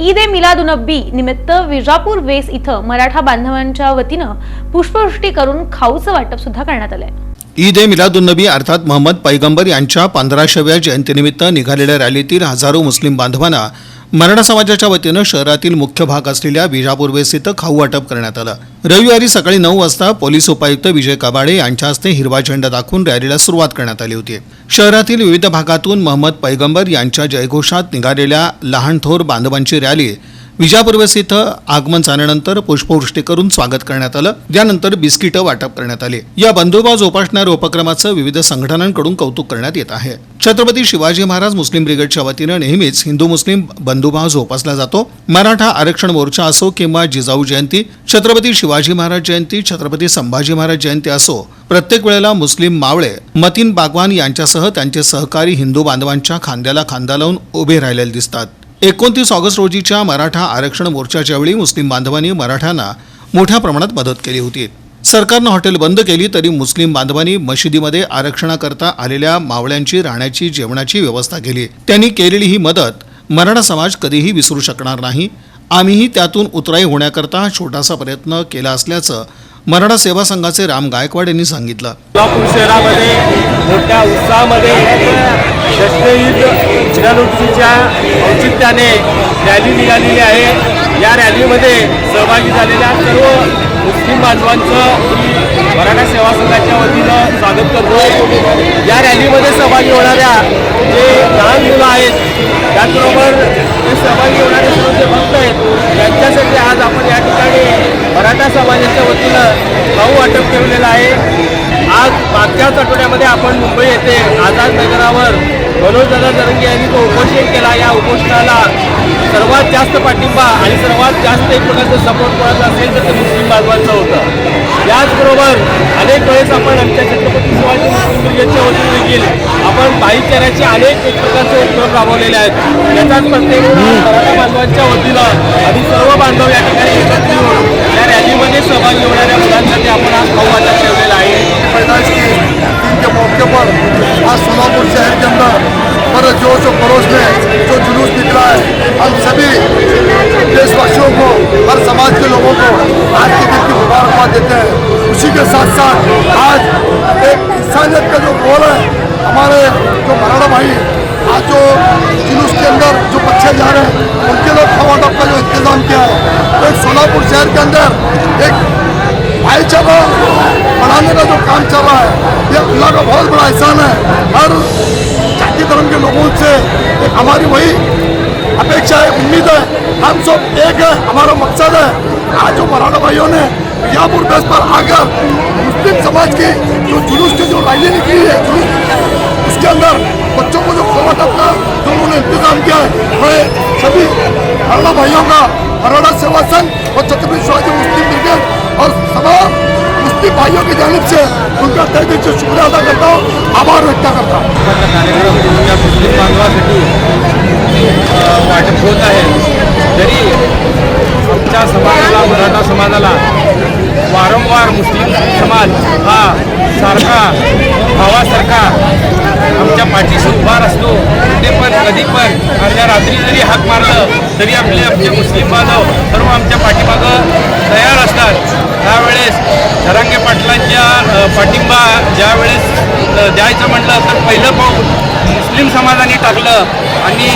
ईद ए मिलादुनबी निमित्त विजापूर वेस इथं मराठा बांधवांच्या वतीनं पुष्पवृष्टी करून खाऊचं वाटप सुद्धा करण्यात आलंय. ईद ए मिलादुन्नबी अर्थात मोहम्मद पैगंबर यांच्या पंधराशेव्या जयंतीनिमित्त निघालेल्या रॅलीतील हजारो मुस्लिम बांधवांना मराठा समाजाच्या वतीनं शहरातील मुख्य भाग असलेल्या विजापूर वेस इथं खाऊ वाटप करण्यात आलं. रविवारी सकाळी नऊ वाजता पोलीस उपायुक्त विजय कबाडे यांच्या हस्ते हिरवा झेंडा दाखवून रॅलीला सुरुवात करण्यात आली होती. शहरातील विविध भागातून महम्मद पैगंबर यांच्या जयघोषात निघालेल्या लहान थोर बांधवांची रॅली विजापूर्वेस इथं आगमन झाल्यानंतर पुष्पवृष्टी करून स्वागत करण्यात आलं. त्यानंतर बिस्किटं वाटप करण्यात आली. या बंधुभाव जोपासणाऱ्या उपक्रमाचं विविध संघटनांकडून कौतुक करण्यात येत आहे. छत्रपती शिवाजी महाराज मुस्लिम ब्रिगेडच्या वतीनं नेहमीच हिंदू मुस्लिम बंधुभाव जोपासला जातो. मराठा आरक्षण मोर्चा असो किंवा जिजाऊ जयंती छत्रपती शिवाजी महाराज जयंती छत्रपती संभाजी महाराज जयंती असो प्रत्येक वेळेला मुस्लिम मावळे मतीन बागवान यांच्यासह त्यांचे सहकारी हिंदू बांधवांच्या खांद्याला खांदा लावून उभे राहिलेले दिसतात. एकोणतीस ऑगस्ट रोजीच्या मराठा आरक्षण मोर्चाच्या वेळी मुस्लिम बांधवांनी मराठ्यांना मोठ्या प्रमाणात मदत केली होती. सरकारनं हॉटेल बंद केली तरी मुस्लिम बांधवांनी मशिदीमध्ये आरक्षणाकरता आलेल्या मावळ्यांची राहण्याची जेवणाची व्यवस्था केली. त्यांनी केलेली ही मदत मराठा समाज कधीही विसरू शकणार नाही. आम्हीही त्यातून उतराई होण्याकरता छोटासा प्रयत्न केला असल्याचं मराठा सेवा संघाचे राम गायकवाड यांनी सांगितलं. शहरामध्ये मोठ्या उत्साहामध्ये दशमीद मिलादुनबीच्या औचित्याने रॅली निघालेली आहे. या रॅलीमध्ये सहभागी झालेल्या सर्व मुस्लिम बांधवांचं मी मराठा सेवा संघाच्या वतीनं स्वागत करतो. या रॅलीमध्ये सहभागी होणाऱ्या जे लहान मुलं आहेत त्याचबरोबर ते सहभागी होणारे सर्व जे भक्त आहेत त्यांच्यासाठी आज आपण या ठिकाणी मराठा समाजाच्या वतीनं भाऊ वाटप ठेवलेलं आहे. आज मागच्याच आठवड्यामध्ये आपण मुंबई येथे आझाद नगरावर मनोजदादा जरंगे यांनी तो उपोषण केला. या उपोषणाला सर्वात जास्त पाठिंबा आणि सर्वात जास्त एक प्रकारचं सपोर्ट कोणाचं असेल तर ते मुस्लिम बांधवांचं होतं. याचबरोबर अनेक वेळेस आपण आमच्या छत्रपती शिवाजी मुस्लिम ब्रिगेडच्या वतीने देखील आपण भाईचाराचे अनेक एक प्रकारचे उपक्रम राबवलेले आहेत. याचाच प्रत्येक मराठा बांधवांच्या वतीनं आणि सर्व बांधव या ठिकाणी एकत्र येऊन या रॅलीमध्ये सहभागी होणाऱ्या मुलांसाठी आपण आज खाऊ समाज के लोगों को। आज के दिन की मुबारकबाद देते हैं। उसी के साथ साथ आज एक इंसानियत का जो गोल है हमारे जो मराठा भाई आज जो जुलूस के अंदर जो बच्चे जा रहे हैं उनके लिए खावाटप का जो इंतजाम किया है। तो एक सोलापुर शहर के अंदर एक भाईचारा बढ़ाने का जो काम चल रहा है ये अल्लाह का बहुत बड़ा एहसान है। हर जाति धर्म के लोगों से एक हमारी वही अपेक्षा है उम्मीद है हम सब एक है हमारा मकसद है। आज जो मराठा भाइयों ने मियापुर बेस पर आकर मुस्लिम समाज की जो जुलूस की जो रैली निकली है जुलूस उसके अंदर बच्चों को जो खबर का जो उन्होंने इंतजाम किया है मैं सभी मराठा भाइयों का मराठा सेवा संघ और छत्रपति शिवाजी मुस्लिम ब्रिगेड और तमाम मुस्लिम भाइयों की जानब से उनका तय दिल से शुक्रिया अदा करता हूँ आभार व्यक्त करता हूँ। वाटप होत आहे. तरी आमच्या समाजाला मराठा समाजाला वारंवार मुस्लिम समाज हा सारखा भावासारखा आमच्या पाठीशी उभा असतो. ते पण कधी पण. अर्ध्या रात्री जरी हाक मारलं तरी आपले आमचे मुस्लिम बांधव सर्व आमच्या पाठीमागं मुस्लिम समाजाने टाकलं. आणि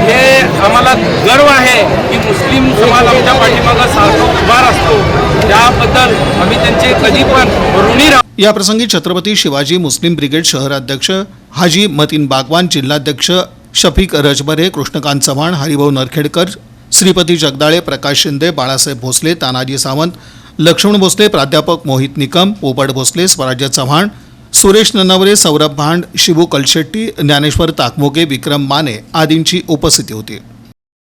हे आम्हाला गर्व आहे की मुस्लिम समाज आमच्या पाठीमागं सारखं उभार असतो त्याबद्दल आम्ही त्यांचे कधी पण ऋणी राहतो या प्रसंगी छत्रपती शिवाजी मुस्लिम ब्रिगेड शहराध्यक्ष हाजी मतीन बागवान जिल्हाध्यक्ष शफीक रजबरे कृष्णकांत चव्हाण हरिभाऊ नरखेडकर श्रीपती जगदाळे प्रकाश शिंदे बाळासाहेब भोसले तानाजी सावंत लक्ष्मण भोसले प्राध्यापक मोहित निकम पोपट भोसले स्वराज्य चव्हाण सुरेश ननवरे सौरभ भांड शिबू कलशेट्टी ज्ञानेश्वर ताकमोगे विक्रम माने आदींची उपस्थिती होती.